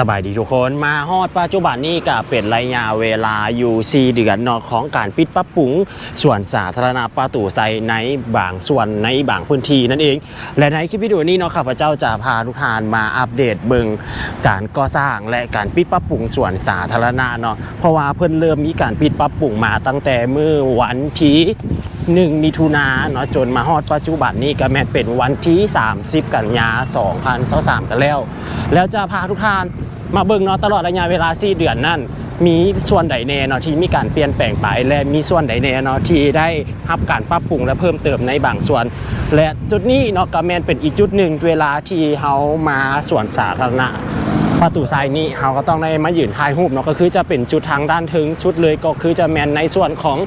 สบายดีทุกคนมาฮอดปัจจุบันนี้ก็เป็นระยะเวลาอยู่4เดือนนอกของการปิดปรับปรุงส่วนสาธารณะประตูไซในบางส่วนในบางพื้นที่นั่นเอง และในคลิปวิดีโอนี้เนาะข้าพเจ้าจะพาทุกท่านมาอัปเดตเบิงการก่อสร้างและการปิดปรับปรุงส่วนสาธารณะเนาะเพราะว่าเพิ่นเริ่มมีการปิดปรับปรุงมาตั้งแต่เมื่อวันที่ หนึ่งมิถุนาเนาะจนมาฮอดปัจจุบันนี้ก็แม้เป็นวันที่ 30 กันยา 2023กันแล้ว แล้วจะพาทุกท่านมาเบิ่งเนาะตลอดระยะเวลา 4 เดือนนั่นมีส่วนใดแน่เนาะที่มีการเปลี่ยนแปลงไป และมีส่วนใดแน่เนาะที่ได้รับการปรับปรุงและเพิ่มเติมในบางส่วน และจุดนี้เนาะก็แมนเป็นอีกจุดหนึ่งเวลาที่เฮามาสวนสาธารณะ ประตูทรายนี้เฮาก็ต้องได้มายืนถ่ายรูปเนาะก็คือจะเป็นจุดทางด้านถึงชุดเลยก็คือจะแมนในส่วนของ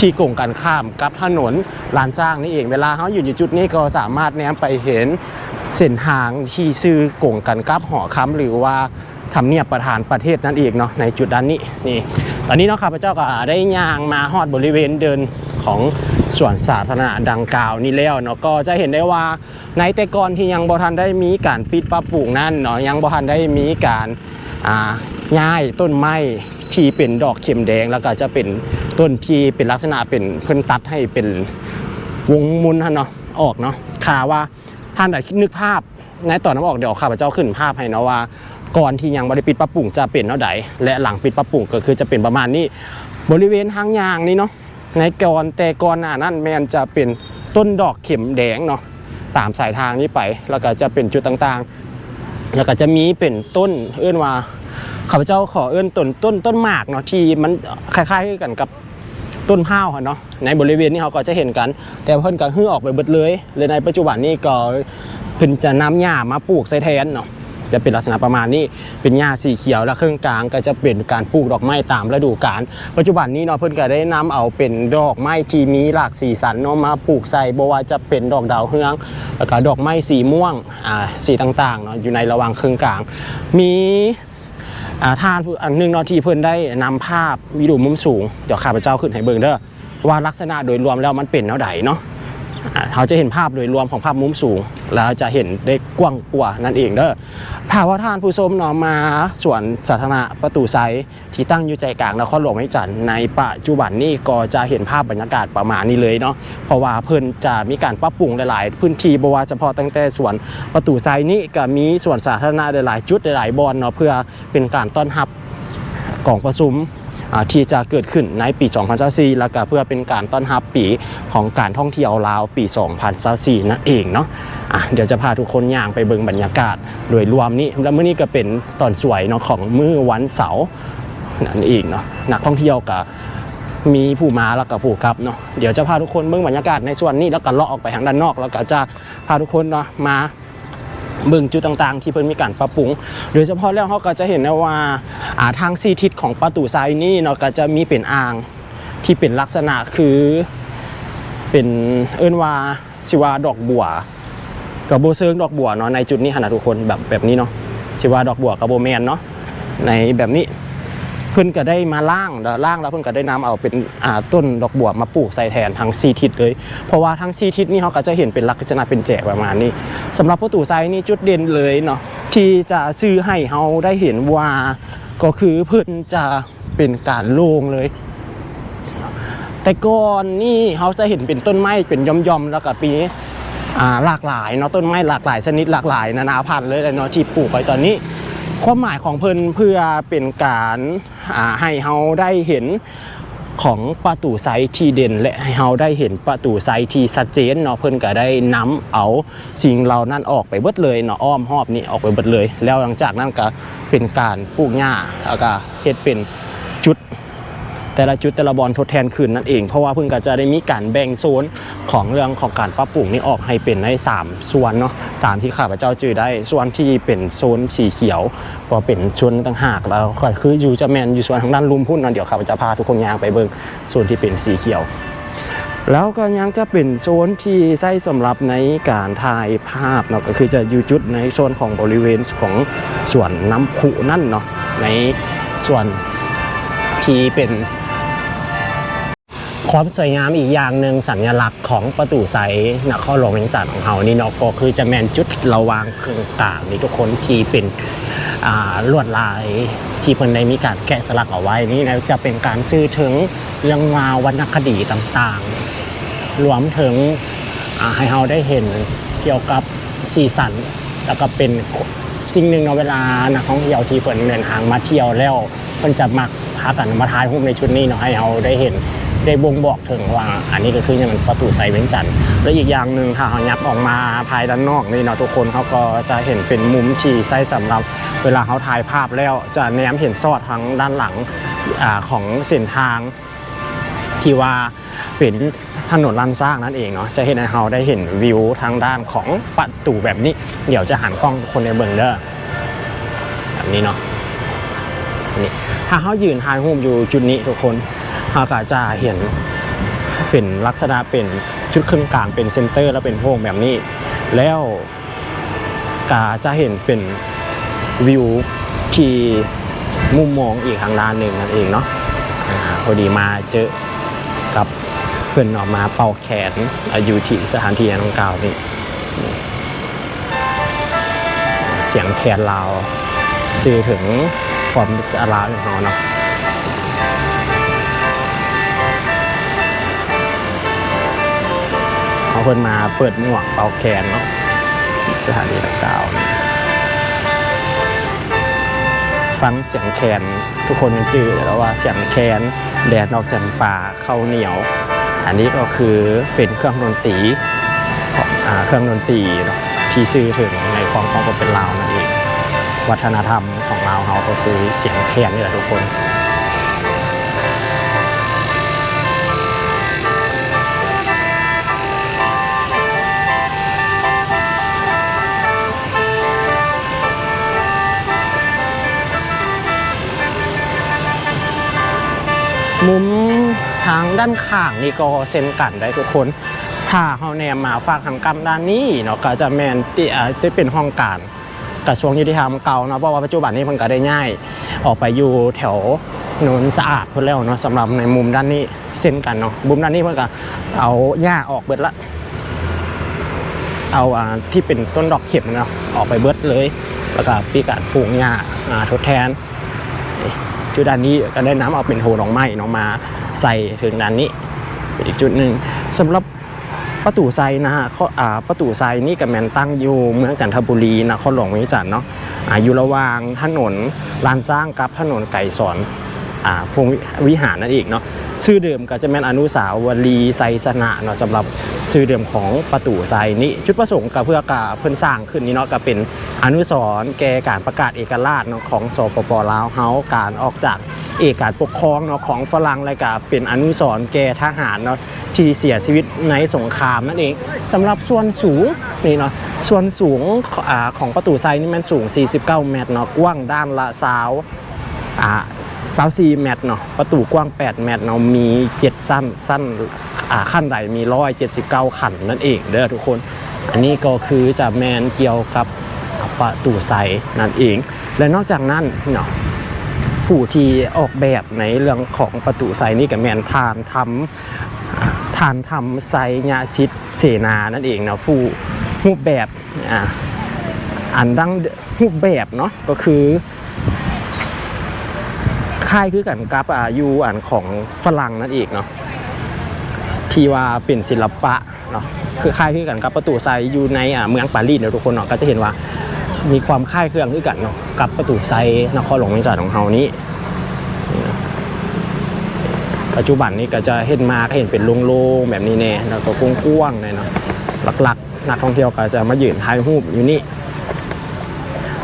ที่กงกันข้ามกับถนนลานสร้างนี่เองเวลาเฮาอยู่ในจุดนี้ก็สามารถแนมไปเห็นเส้นทางที่ซื้อกงกันกับหอค้ำหรือว่าทำเนียบประธานประเทศนั่นเองเนาะในจุดด้านนี้นี่ ตอนนี้เนาะข้าพเจ้าก็ได้ย่างมาฮอดบริเวณเดินของ สวนสาธารณะดังกล่าวนี้แล้วเนาะก็จะเห็นได้ว่าในแต่ก่อนที่ยังบ่ทันได้มีการปิดปรับปรุงนั่นเนาะยังบ่ทันได้มีการอ่าย้ายต้นไม้ที่เป็นดอกเข็มแดงแล้วก็จะเป็นต้นที่เป็นลักษณะเป็นเพิ่นตัดให้เป็นวงมุนฮะเนาะออกเนาะข่าว่าท่านอาจคิดนึกภาพในตอนนั้นออกเดี๋ยวข้าพเจ้าขึ้นภาพให้เนาะว่าก่อนที่ยังบริปิดปรับปรุงจะเป็นเนาะใดและหลังปิดปรับปรุงก็คือจะเป็นประมาณนี้ บริเวณทางยางนี่เนาะ ในก่อนแต่ก่อนหน้านั้นแมนจะเป็นต้นดอกเข็มแดงเนาะตามสายทางนี้ไปแล้วก็จะเป็นจุดต่างๆ แล้วก็จะมีเป็นต้นเอื้อนว่าข้าพเจ้าขอเอื้อนต้นต้นต้นหมากเนาะที่มันคล้ายๆกันกับต้นข้าวค่ะเนาะในบริเวณนี้เขาก็จะเห็นกัน แต่เพิ่นก็ฮื้อออกไปเบิดเลยเลยในปัจจุบันนี้ก็เพิ่นจะนำหญ้ามาปลูกใส่แทนเนาะ จะเป็นลักษณะประมาณนี้เป็นหญ้าสีเขียวและเครื่องกลางก็จะเป็นการปลูกดอกไม้ตามฤดูกาลปัจจุบันนี้เนาะเพิ่นก็ได้นำเอาเป็นดอกไม้ที่มีหลากสีสันเนาะมาปลูกใส่บ่ว่าจะเป็นดอกดาวเฮืองแล้วก็ดอกไม้สีม่วงอ่าสีต่างๆเนาะอยู่ในระหว่างเครื่องกลาง มีอ่าท่านอันหนึงเนาะที่เพิ่นได้นำภาพวิดีโอมุมสูงเดี๋ยวข้าพเจ้าขึ้นให้เบิ่งเด้อว่าลักษณะโดยรวมแล้วมันเป็นแนวใดเนาะ เราจะเห็นภาพโดยรวมของภาพมุมสูง แล้วจะเห็นได้กว้างกว่านั่นเองเด้อถ้าว่าท่านผู้ชมเนาะมาสวนสาธารณะประตูไซที่ตั้งอยู่ใจกลางนครหลวงไม่จันในปัจจุบันนี้ก็จะเห็นภาพบรรยากาศประมาณนี้เลยเนาะเพราะว่าเพิ่นจะมีการปรับปรุงหลาย ๆ พื้นที่บว่าเฉพาะตั้งแต่สวนประตูไซนี้ก็มีสวนสาธารณะหลายๆจุดหลายๆบอนเนาะเพื่อเป็นการต้อนรับกล่องประชุม ที่จะเกิดขึ้นในปี 2024แล้วก็เพื่อเป็นการต้อนรับปีของการท่องเที่ยวลาวปี 2024นั่นเองเนาะะเดี๋ยวจะพาทุกคนย่างไปเบิ่งบรรยากาศโดยรวมนี้แล้วมื้อนี้ก็เป็นตอนสวยเนาะของมื้อวันเสาร์นั่นเองเนาะนักท่องเที่ยวก็มีผู้มาแล้วก็ผู้กลับเนาะเดี๋ยวจะพาทุกคนเบิ่งบรรยากาศในส่วนนี้แล้วก็เลาะออกไปทางด้านนอก แล้วก็จะพาทุกคนเนาะมา เบิ่งจุดต่างๆ ที่เพิ่นมีการปรับปรุง โดยเฉพาะแล้วเขาก็จะเห็นได้ว่าอาทางซีทิศของประตูซ้ายนี่เนาะก็จะมีเป็นอ่างที่เป็นลักษณะคือเป็นเอิ้นว่าสิว่าดอกบัวกับโบเซิงดอกบัวเนาะในจุดนี้ขนาดทุกคนแบบแบบนี้เนาะสิว่าดอกบัวกับโบแมนเนาะในแบบนี้ พิ่นก็ได้มาล่างแล้วล่างแล้วเพิ่นก็ได้นำเอาเป็นอ่าต้นดอกบัวมาปลูกใส่แทนทั้งซีทิศเลย เพราะว่าทั้งซีทิศนี่เขาก็จะเห็นเป็นลักษณะเป็นแจกประมาณนี้สำหรับประตูไซนี่จุดเด่นเลยเนาะที่จะซื้อให้เขาได้เห็นว่าก็คือเพิ่นจะเป็นการโล่งเลย แต่ก่อนนี่เขาจะเห็นเป็นต้นไม้เป็นย่อมๆแล้วก็ปีหลากหลายเนาะต้นไม้หลากหลายชนิดหลากหลาย นานาพันธุ์เลยเนาะที่ปลูกไว้ตอนนี้ ความหมายของเพิ่นเพื่อเป็นการให้เฮาได้เห็นของประตูไซต์ที่เด่น และให้เฮาได้เห็นประตูไซต์ที่ชัดเจนเนาะเพิ่นก็ได้นำเอาสิ่งเหล่านั้นออกไปเบิดเลยเนาะอ้อมหอบนี่ออกไปเบิดเลย แล้วหลังจากนั้นก็เป็นการปลูกหญ้าแล้วก็เฮ็ดเป็น แต่ละจุดแต่ละบอลทดแทนคืนนั่นเอง เพราะว่าเพิ่งก็จะได้มีการแบ่งโซนของเรื่องของการปรับปรุงนี่ออกให้เป็นใน 3 ส่วนเนาะตามที่ข้าพเจ้าจือได้ส่วนที่เป็นโซนสีเขียว ก็เป็นส่วนต่างหากแล้วก็คืออยู่จะแมนอยู่ส่วนทางด้านลุมพุ่นเนะเดี๋ยวข้าพเจ้าพาทุกคนยางไปเบิ่งโซนที่เป็นสีเขียวแล้วก็ยังจะเป็นโซนที่ใช้สำหรับในการถ่ายภาพเนาะก็คือจะอยู่จุดในโซนของบริเวณของส่วนน้ำพุนั่นเนาะในส่วนที่เป็น ความสวยงามอีกอย่างหนึ่งสัญลักษณ์ของประตูไซนครหลวงเวียงจันทร์ของเรานี่เนาะก็คือจะแมนจุดระวางเครื่องกลางนี่ทุกคนที่เป็นลวดลายที่เพิ่นได้มีการแกะสลักเอาไว้นี่นะจะเป็นการสื่อถึงเรื่องราววรรณคดีต่างๆ รวมถึงให้เราได้เห็นเกี่ยวกับสีสัน แล้วก็เป็นสิ่งหนึ่งเนาะเวลานักท่องเที่ยวที่เพิ่นเดินทางมาเที่ยวแล้วเพิ่นจะมักพากันมาถ่ายรูปในชุดนี้เนาะให้เราได้เห็น ได้บ่งบอกถึงว่าอันนี้ก็คืออย่างประตูไซเว้นจันทร์และอีกอย่างหนึ่งถ้าเรายับออกมาภายด้านนอกนี่เนาะทุกคนเขาก็จะเห็นเป็นมุมที่ใช้สำหรับ เวลาเขาถ่ายภาพแล้วจะแนมเห็นซอดทางด้านหลังอของเส้นทางที่ว่าเป็นถนนลันสร้างนั่นเองเนาะจะเห็นให้เราได้เห็นวิวทางด้านของประตูแบบนี้ เดี๋ยวจะหันกล้องทุกคนในเบิงเด้อแบบนี้เนาะนี่ถ้าเขายืนถ่ายรูปอยู่จุดนี้ทุกคน เราก็จะเห็นเป็นลักษณะเป็นชุดเครื่องกลางเป็นเซนเตอร์ แล้วเป็นโพงแบบนี้ แล้วก็จะเห็นเป็นวิวที่มุมมองอีกทางด้านหนึ่งนั่นเองเนาะอ่าพอดีมาเจอกับเพื่อนออกมาเป่าแขนอยู่ที่สถานที่ดังกล่าวนี่เสียงแคนลาวสื่อถึงความสาระของเราเนาะ เพื่นมาเปิดหมวกเป่าแคนเนาะสถานีดังกล่าวฟังเสียงแคนทุกคนยังจืดแล้วว่าเสียงแคนแดดนอกจันป่าเข้าเหนียว อันนี้ก็คือเป็นเครื่องดนตรีของเครื่องดนตรีที่ซื่อถึงในความของความเป็นลาวนั่นเองวัฒนธรรมของลาวเขาก็คือเสียงแคนนี่แหละทุกคน มุมทางด้านข้างนี่ก็เซ็นกันได้ทุกคน ถ้าเฮาแนมมาฝากทางกรรมด้านนี้เนาะก็จะแมนที่อ่าจะเป็นห้องการกระทรวงยุติธรรมเก่าเนาะเพราะว่าปัจจุบันนี้มันก็ได้ง่าย ออกไปอยู่แถวโนนสะอาดพุ่นแล้วเนาะสำหรับในมุมด้านนี้เซ็นกันเนาะมุมด้านนี้เพิ่นก็เอาหญ้าออกเบิดละเอาอ่าที่เป็นต้นดอกเข็มเนาะออกไปเบิดเลย แล้วก็ปีการปลูกหญ้าอ่าทดแทน ชุดด้านนี้ก็ได้น้ำเอาเป็นโทดอกไม้เนาะมาใส่ถึงด้านนี้ อีกจุดหนึ่งสำหรับประตูไซนะฮะเขาอ่าประตูไซนี่กับแมนตั้งอยู่เมืองจันทบุรีนครหลวงวิจันทร์เนาะอ่าอยู่ระหว่างถนนลานสร้างกับถนนไก่สอนอ่าพงวิหารนั่นเองเนาะชื่อเดิมก็จะแม่นอนุสาวรีย์ไซสนะเนาะสำหรับชื่อเดิมของประตูไซนี้จุดประสงค์ก็เพื่อกาเพิ่นสร้างขึ้นนี้เนาะก็เป็น อนุสรณ์แก่การประกาศเอกราชเนาะของสปปลาวเฮาการออกจากเอกการปกครองเนาะของฝรั่งและก็เป็นอนุสรณ์แก่ทหารเนาะที่เสียชีวิตในสงครามนั่นเองสำหรับส่วนสูงนี่เนาะส่วนสูงอของประตูไซนี่มันสูง 49 เมตรเนาะกว้างด้านละสาวอ่าซาวซีแมตรเนาะประตูกว้าง 8 เมตรเนาะมี7สั้นสั้นอ่าขั้นใดมี 179 ขันนั่นเองเด้อทุกคน อันนี้ก็คือจะแมนเกี่ยวกับ ประตูใสนั่นเอง และนอกจากนั้นเนาะผู้ที่ออกแบบในเรื่องของประตูใสนี่กับแมนทานทำทานทำไซญาชิตเสนานั่นเองเนาะผู้รูปแบบอ่าอันดังรูปแบบเนาะก็คือค่ายคือกันกับอายุอันของฝรั่งนั่นเองเนาะที่ว่าเป็นศิลปะเนาะคือค่ายคือกันกับประตูไซอยู่ในอ่าเมืองปารีสเนาะทุกคนเนาะก็จะเห็นว่า มีความค่ายเครื่องด้วยกันเนาะกับประตูไซนครหลวงเวียงจันทร์ของเฮานี้ปัจจุบันนี้ก็จะเห็นมาก็เห็นเป็นโล่งๆแบบนี้แน่แล้วก็กว้างๆเลยเนาะหลักๆ นักท่องเที่ยวก็จะมายืนถ่ายรูปอยู่นี่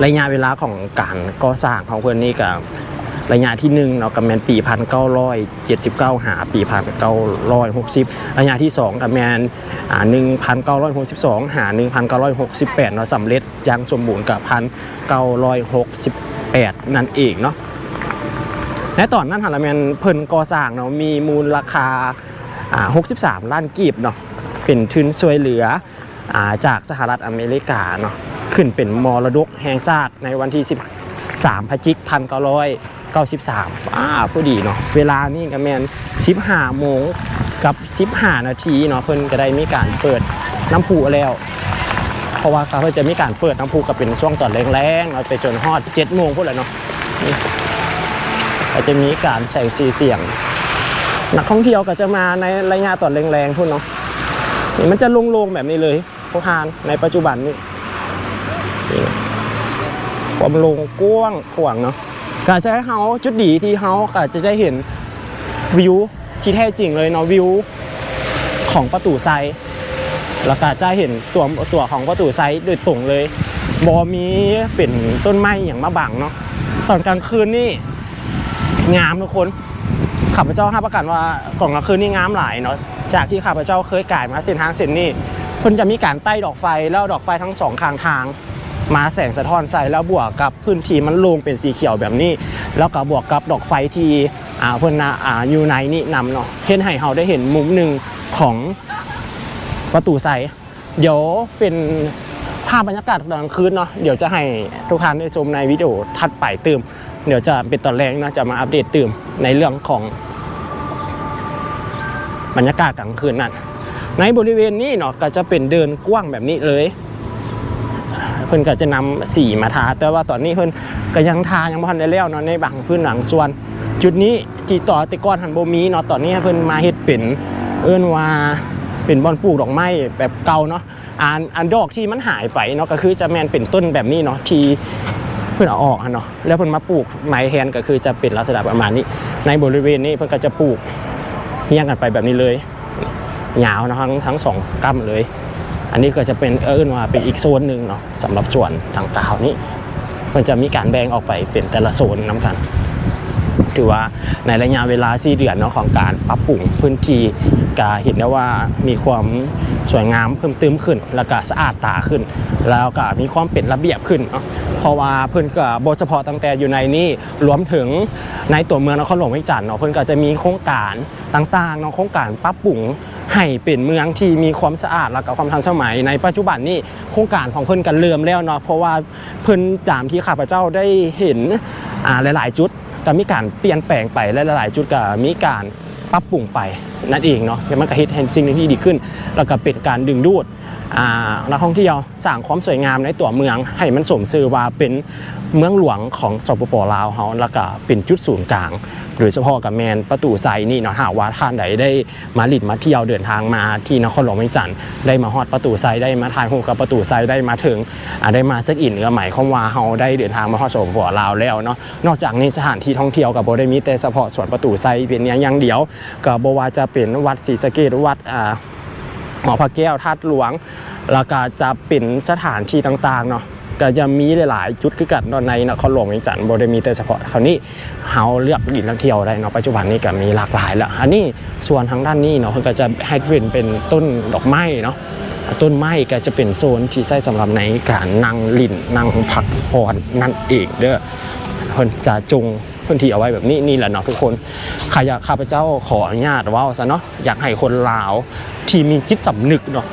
ระยะเวลาของการก่อสร้างของเพื่อนนี่ก็ ระยะที่หนึ่งเนาะกับแมนปีพันเก้าร้อยเจ็ดสิบเก้าหาปีพันเก้าร้อยหกสิบระยะที่สองกับแมนอ่าหนึ่งพันเก้าร้อยหกสิบสองหาหนึ่งพันเก้าร้อยหกสิบแปดเนาะสำเร็จยังสมบูรณ์กับพันเก้าร้อยหกสิบแปดนั่นเองเนาะและตอนนั้นฮาละแมนเพิ่นก่อสร้างเนาะมีมูลราคาอ่า63ล้านกีบเนาะเป็นทุนช่วยเหลืออ่าจากสหรัฐอเมริกาเนาะขึ้นเป็นมรดกแห่งชาติในวันที่ 13พฤศจิกพันเก้าร้อย เก้าสิบสามอ่าพอดีเนาะเวลานี่ก็แมน15โมงกับ15นาทีเนาะเพิ่นก็ได้มีการเปิดน้ำพุแล้ว เพราะว่าเขาจะมีการเปิดน้ำพุกับเป็นช่วงตอนแรงๆเอาไปจนฮอดเจ็ดโมงพูดเลยเนาะก็จะมีการใส่สีเสียง นักท่องเที่ยวก็จะมาในระยะตอนแรงๆพูดเนาะนี่มันจะโล่งๆแบบนี้เลยพวกฮานในปัจจุบันนี่ความโลงกว้างขวางเนาะ ก็จะให้เฮาจุดดีที่เฮาก็จะได้เห็นวิวที่แท้จริงเลยเนาะวิวของประตูไซแล้วก็จะเห็นตัวตัวของประตูไซโดยตรงเลยบอมีเป็นต้นไม้อย่างมาบังเนาะตอนกลางคืนนี่งามทุกคนข้าพเจ้าห้ประกันว่าก่อนกลางคืนนี่งามหลายเนาะจากที่ข้าพเจ้าเคยก่ายมาเส้นทางเส้นนี้เพิ่นจะมีการใต้ดอกไฟแล้วดอกไฟทั้งสองข้างทาง มาแสงสะท้อนใส่แล้วบวกกับพื้นที่มันโล่งเป็นสีเขียวแบบนี้ แล้วก็บวกกับดอกไฟที่อ่าเพิ่นนะอ่าอยู่ในนี่นำเนาะเห็นให้เฮาได้เห็นมุมหนึ่งของประตูใสเดี๋ยวเป็นภาพบรรยากาศตอนกลางคืนเนาะเดี๋ยวจะให้ทุกท่านได้ชมในวิดีโอถัดไปเติม เดี๋ยวจะเป็นตอนแรกนะจะมาอัปเดตเติมในเรื่องของบรรยากาศกลางคืนนั่นในบริเวณนี้เนาะก็จะเป็นเดินกว้างแบบนี้เลย พิ่นก็จะนำสีมาทา แต่ว่าตอนนี้เพิ่นก็ยังทายังบ่ทันได้แล้วเนาะในบางพื้นหลังส่วน จุดนี้ที่ต่อแต่ก่อนหันบ่มีเนาะตอนนี้เพิ่นมาเฮ็ดเป็นเอิ้นว่าเป็นบอนปลูกดอกไม้แบบเก่าเนาะอันอันดอกที่มันหายไปเนาะก็คือจะแมนเป็นต้นแบบนี้เนาะที่เพื่อนเอาออกเนาะแล้วเพิ่นมาปลูกไม้แทนก็คือจะเป็นลักษณะประมาณนี้ ในบริเวณนี้เพิ่นก็จะปลูกเรียงกันไปแบบนี้เลยยาวเนาะทั้งทั้งสองกั้มเลย อันนี้ก็จะเป็นเอื้นว่าเป็นอีกโซนหนึ่งเนาะสำหรับส่วนทางกาวนี้ มันจะมีการแบ่งออกไปเป็นแต่ละโซนน้ำกันถือว่าในระยะเวลา4เดือนเนาะของการปรับปรุงพื้นที่ก็เห็นได้ว่ามีความสวยงามเพิ่มเติมขึ้น แล้วก็สะอาดตาขึ้น แล้วก็มีความเป็นระเบียบขึ้นเนาะ เพราะว่าเพิ่นก็บ่เฉพาะตั้งแต่อยู่ในนี่รวมถึงในตัวเมืองนครหลวงเวียงจันทน์เนาะเพิ่นก็จะมีโครงการต่างๆเนาะโครงการปรับปรุงให้เป็นเมืองที่มีความสะอาดแล้วก็ความทันสมัยในปัจจุบันนี้โครงการของเพิ่นกันเริ่มแล้วเนาะเพราะว่าเพิ่นจามที่ข้าพเจ้าได้เห็นอ่าหลาย ๆ จุดก็มีการเปลี่ยนแปลงไปและหลาย ๆ จุดก็มีการปรับปรุงไป นั่นเองเนาะแล้วมันก็เฮ็ดให้สิ่งที่ดีขึ้น แล้วก็เป็นการดึงดูดนักท่องเที่ยวสร้างความสวยงามในตัวเมือง ให้มันสมชื่อว่าเป็นเมืองหลวงของสปปลาวเฮาแล้วก็เป็นจุดศูนย์กลาง โดยเฉพาะกับแมนประตูไซนี่เนาะหากว่าท่านใดได้มาลิดมาเที่ยวเดินทางมาที่นครหลวงเวียงจันทน์ได้มาฮอดประตูไซได้มาถ่ายรูปกับประตูไซได้มาถึงได้มาเช็คอินก็หมายความว่าเฮาได้เดินทางมาฮอดสปปลาวแล้วเนาะนอกจากนี้สถานที่ท่องเที่ยวกับโบได้มีแต่เฉพาะสวนประตูไซเป็นอย่างเดียวก็บ่ว่าจะเป็นวัดศรีสะเกษวัดอ่าหอพระแก้วทัดหลวง แล้วก็จะเป็นสถานที่ต่างๆเนาะก็จะมีหลายๆจุดคือกันเนาะในนครหลวงจันทร์บ่ได้มีแต่เฉพาะคราวนี้เฮาเลือกดินท่องเที่ยวได้เนาะปัจจุบันนี้ก็มีหลากหลายแล้วอันนี้ส่วนทางด้านนี้เนาะก็จะให้เป็นเป็นต้นดอกไม้เนาะต้นไม้ก็จะเป็นโซนที่ใช้สำหรับในการนั่งลิ่นนั่งพักผ่อนนั่นเองเด้อเพิ่นจะจง พื้นที่เอาไว้แบบนี้นี่แหละเนาะทุกคนข้าอยากข้าพเจ้าขออนุญาตว่าซะเนาะอยากให้คนลาวที่มีจิตสำนึกเนาะ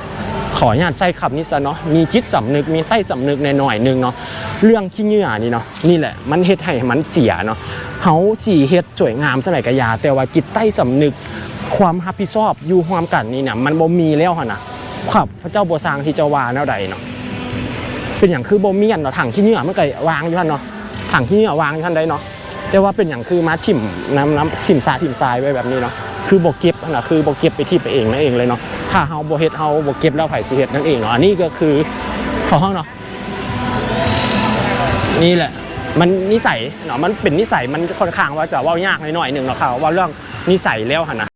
ขออนุญาตใช้คำนี้ซะเนาะมีจิตสำนึกมีใต้สำนึกในหน่อยหนึงเนาะเรื่องขี้เหงื่อนี่เนาะนี่แหละมันเฮ็ดให้มันเสียเนาะเฮาสีเฮ็ดสวยงามสมัยกะยา แต่ว่าจิตใต้สำนึกความรับผิดชอบอยู่ร่วมกันนี่เนี่ยมันบ่มีแล้วหั่นน่ะครับพระเจ้าบ่สร้างที่จะวาแนวใดเนาะเป็นอย่างคือบ่มีอันเนาะถังขี้เหงื่อมันก็วางอยู่หั่นเนาะถังขี้เหงื่อวางอยู่หั่นได้เนาะ แต่ว่าเป็นอย่างคือมาชิมน้ำน้ำสิมซายทิ่มทรายไว้แบบนี้เนาะคือบกเก็บนะคือบกเก็บไปที่ไปเองนั่นเองเลยเนาะถ้าเฮาบกเฮ็ดเฮาบกเก็บแล้วไผสิเฮ็ดนั่นเองเนาะอันนี้ก็คือของเฮาเนาะนี่แหละมันนิสัยเนาะมันเป็นนิสัยมันค่อนข้างว่าจะว่ายากหน่อยหนึ่งเนาะค่ะว่าเรื่องนิสัยแล้วหันนะ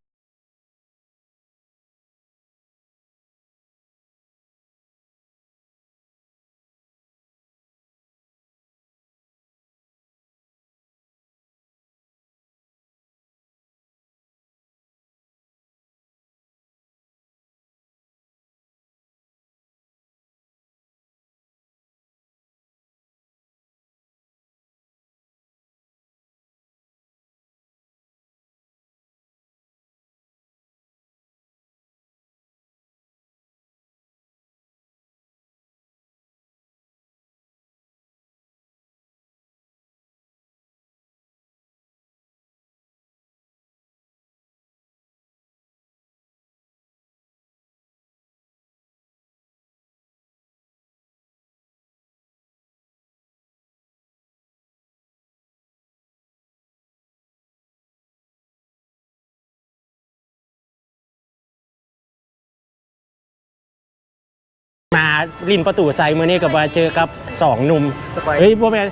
มาลินประตูไซมือนี้ก็มาเจอกับสองหนุ่มสบายเฮ้ยพวกแม่น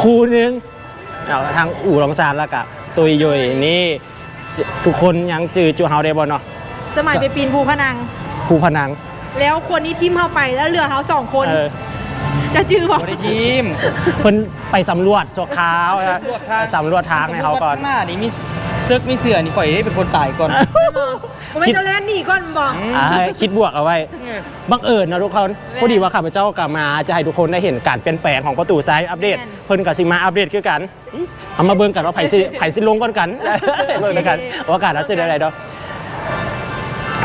คู่หนึงเอาทางอู่รองซานแล้วกับตุยยุยนี่เจทุกคนยังจือจูเฮาได้บ่เนาะสมัยไปปีนภูพนังภูพนังแล้วคนนี้ทิมเข้าไปแล้วเหลือเขาสองคน เออจะจื้อบอกบ่ได้ทีมเพิ่นไปสำรวจสัวขาวนะสำรวจทางสำรวจทางให้เขาก่อน ข้างหน้านี่มีเซึกมีเสือนี่ข่อยได้เป็นคนตายก่อน ผมไม่เจ้าแลนหนีก่อนบอกอืมอ่าคิดบวกเอาไว้ บังเอิญนะทุกคนพอดีว่าข้าพเจ้ากลับมาจะให้ทุกคนได้เห็นการเปลี่ยนแปลงของประตูซ้ายอัปเดต แม่นเพิ่นกับสิมาอัปเดตคือกันเอามาเบิ่งกันว่าไผสิไผสิลงก่อนกัน เบิ่งกันว่าการเราจะได้อะไรเนาะ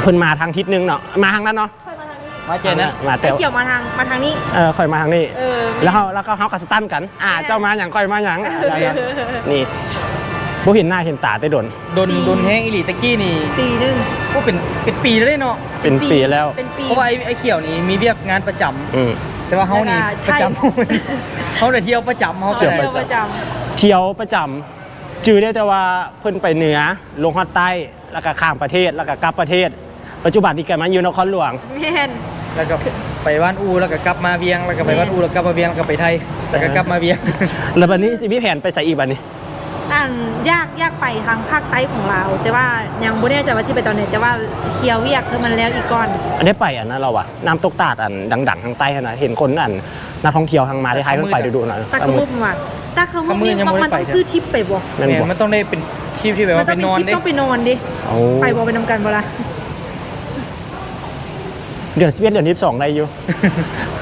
เพิ่นมาทางทิศหนึงเนาะมาทางนั้นเนาะมาเจอนะมาแต่ไอ้เขียวมาทางมาทางนี้ เออค่อยมาทางนี้ เออ แล้วเขาแล้วก็เขากับสตันกัน อ่า เจ้ามาอย่างค่อยมาอย่างอ่าได้ครับนี่ บ่เห็นหน้าเห็นตาแต่โดน โดนโดนแห้งอีหลีตะกี้นี่ปีหนึงก็เป็นเป็นปีแล้วเนาะเป็นปีแล้ว เป็นปีเพราะว่าไอ้ไอ้เขียวนี่มีเรียกงานประจำอืม แต่ว่าเฮานี่แล้วก็ประจำใช่เขาแต่เที่ยวประจำเฮาเที่ยวไปประไหนจำ เที่ยวประจำจือได้แต่ว่าเพิ่นไปเหนือลงฮอดใต้แล้วก็ข้ามประเทศแล้วก็กลับประเทศ ปัจจุบันนี้แกมาอยู่นครหลวง แม่น แล้วก็ไปบ้านอูแล้วก็กลับมาเวียงแล้วก็ไปบ้านอูแล้วกลับมาเวียงแล้วก็ไปไทยแล้วก็กลับมาเวียง แล้วบัดนี้สิมีแผนไปใส่อีกบัดนี้ อ่านยากยากไปทางภาคใต้ของเราวแต่ว่ายังบ่แน่ใจว่าที่ไปตอนไหนแต่ว่าเคลียร์เวียกคือมันแล้วอีกก่อนอันได้ไปอันนั้นเราอะน้ำตกตาดอันดังๆทางใต้ขนาดเห็นคนอันนักท่องเที่ยวทางมาที่ไทยเพิ่นไปดูๆหน่อยตาขมุบว่ะตาขมุบนี่ขมุบยังบ่ได้มันไปต้องซื้อทิปไปบ่แม่นเนี่ยบ่มันต้องได้เป็นที่ที่แบบมัว่าไปต้องเป็นนอนทิปได้ต้องไปนอนดิโอ้ไปบ่ไปนำกันบ่ล่ะเดือน11เดือน22ได้อยู่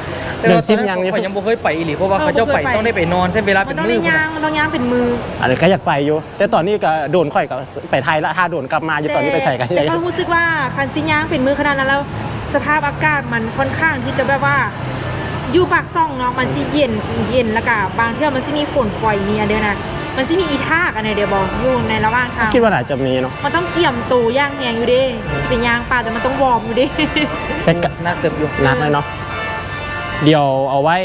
แต่ เดือนว่าสิบยังนี่ข่อยยังบ่เคยไปอีหลีเพราะว่าเขาเจ้าไปต้องได้ไปนอนใช้เวลามัเป็นนต้องมื้ได้อพุ่นย่าน่ะงมันต้องย่างเป็นมืออันนี้ก็อยากไปอยู่ แต่ตอนนี้ก็โดนข่อยก็ไปไทยละถ้าโดนกลับมาอยู่ตอนนี้ไปใส่กันแต่ยังก็รู้สึกว่าคันสิย่างเป็นมือขนาดนั้นแล้วสภาพอากาศมันค่อนข้างที่จะแบบว่าอยู่ปากซ่องเนาะมันสิเย็นเย็นแล้วก็บางเที่ยวมันสิมีฝนฝอยมีอันเดียวนะมันสิมีอีทากอันเดียวบอกอยู่ในระหว่างทาง คิดว่าอาจจะมีเนาะมันต้องเกี่ยมตูย่างแหงอยู่เดิสิเป็นย่างป่าแต่มันต้องวอร์มอยู่เดิ แต่ก็นักเติบอยู่หนักเลยเนาะ เดี๋ยวเอาไว้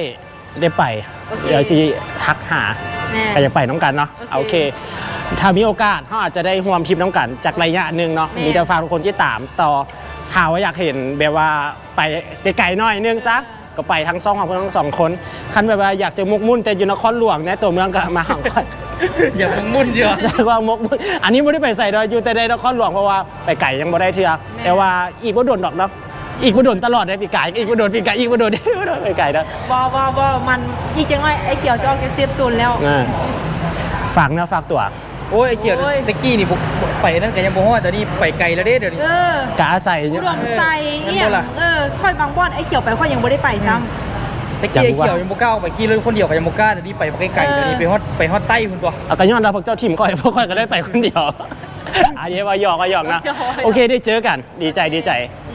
ได้ไป โอเค เดี๋ยวสิทักหาแม่ใครจะไปน้องกันเนาะโอเคโอเค ถ้ามีโอกาสเขาอาจจะได้ร่วมทริปน้องกันจากระยะหนึ่งเนาะแม่มีจะฝากทุกคนที่ตามต่อถามว่าอยากเห็นแบบว่าไปไกลๆหน่อยนึงซะก็ไปทั้งสองของพวกทั้งสองคนคันแบบว่าอยากจะมุกมุ่นแต่อยู่นครหลวงในตัวเมืองก็มาหาค่อยอย่ามึงมุ่นเยอะจากว่ามกมุ่นอันนี้ไม่ได้ไปใส่ดอยอยู่แต่ในนครหลวงเพราะว่าไปไก่ยังบ่ได้เทือแต่ว่าอีกว่าโดนดอกเนาะ อีกว่าโดนตลอดเลยปีไก่อีกว่าโดนปีไก่อีกว่าโดนอีกว่าโดนไปไก่เนาะบอบอบอมันอีกจังเลยไอ้เขียวจะออกจากเซฟโซนแล้วอ่าฝากเนื้อฝากตัว โอ้ยไอ้เขียวโอ้ย ตะกี้นี่ผมไปนั่นก็ยังบ่ฮอดแต่นี่ไปไกลแล้วเด้เดี๋ยวนี้ เออกะอาศัยอุดมใส่เออเอี่ยงั้นบ่ล่ะเออค่อยบางบ่อนไอ้เขียวไปค่อยยังไม่ได้ไปซ้ ตะกี้ไอ้เขียวยังบ่กล้าออกไปขี่รถคนเดียวก็ยังบ่กล้าเดี๋ยวนี้ไปไกลๆเดี๋ยวนี้ไปฮอดไปฮอดใต้พุ่นตัว เอากระย้อนเราพวกเจ้าทีมก็พวกค่อยก็ได้ไปคนเดียว อันนี้ว่าหยอกก็หยอกนะ โอเคได้เจอกัน ดีใจดีใจ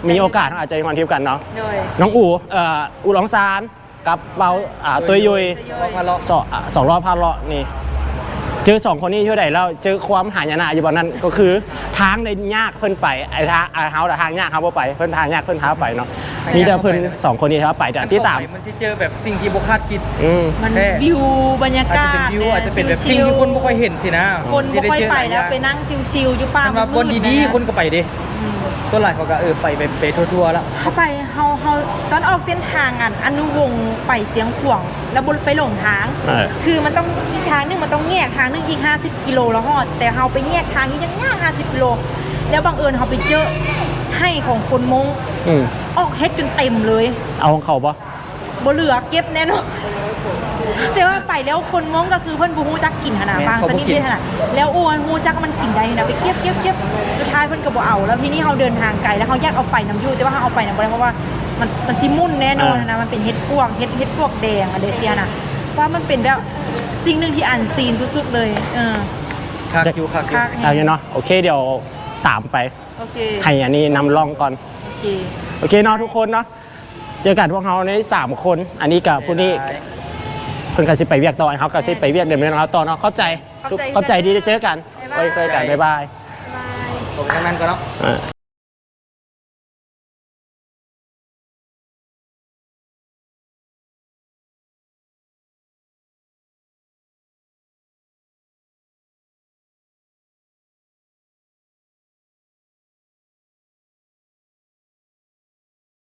มีโอกาสเราอาจจะมีวันทิพย์กันเนาะำโดยน้องอูเอ่ออูหลองซานกับเบาอ่าตัวยุยลองมาเลาะสองอะสองรอบพาเลาะนี่ เจอสองคนนี้เท่าไหร่แล้วเจอความหายนะอยู่บนนั้นก็คือทางในยากเพิ่นไปไอ้ทางไอ้เฮาแต่ทางยากเขาบ่ไปเพิ่นทางยากเพิ่นท้าไปเนาะมีแต่เพิ่นสองคนนี้ท้าไปแต่ที่ตามเข้ไปมันสิเจอแบบสิ่งที่บ่คาดคิด อืม มันแค่ วิวบรรยาอาจจะกาเป็นศวิวอาจจะเป็นแบบชิสิ่งลๆที่คนบ่ค่อยเห็นสินะคนบ่ค่อยที่ไปด้เจแล้วไปหายนั่งชิลๆอยู่ป่าสำหรับมืคนดๆดีนะๆคนก็ไปเด้อืม ส่วนหลายเขาก็เออไปไปไปทั่วๆแล้วเข้าไปเฮาเฮาตอนออกเส้นทางอะอนุวงศ์ไปเสียงขวางแล้วบนไปหลงทาง เออ คือมันต้องอีกทางหนึงมันต้องแยกทางหนึงอีก 50 กิโลแล้วฮอด แต่เฮาไปแยกทางนี้ยังยาก50กิโลแล้วบังเอิญเฮาไปเจอให้ของคนมงอืมออกเฮ็ดจนเต็มเลย เอาของเขาปะบ่เหลือเก็บแน่นอน แต่ว่าไปแล้วคนมงก็คือเพิ่นบ่ฮู้จักกินขนาดแม่นบางเขาสบ่นิทกินเด้ขนาดแล้วโอนฮู้จักว่ามันกินได้นะไปเก็บเก็บเก็บสุดท้ายเพิ่นก็บ่เอา แล้วทีนี้เฮาเดินทางไกลแล้วเฮาแยกเอาไปน้ำอยู่แต่ว่าเฮาเอาไปน้ำบ่ได้เพราะว่ามันมันสิมุ่นแน่นอนนะมันเป็นเฮ็ดพวกเฮ็ดเฮ็ดพวกแดงอะเดเซียน่ะว่ามันเป็นแบบสิ่งหนึงที่อันซีนสุดๆเลยเออคักอยู่คักอยู่คักเอาอย่างเนาะโอเคเดี๋ยวตามไปโอเคให้อันนี้นำร่องก่อนโอเคโอเคเนาะทุกคนเนาะเจอกันพวกเราในสามคน อันนี้กับผู้นี้ เพิ่นก็สิไปเวียกต่อเขาก็สิไปเวียกเดิมเนินเราต่อเนาะเข้าใจทุกเข้าใจดีได้เจอกันไว้เจอกันบ๊ายบายผมทั้งนั้นก็เนาะ เออ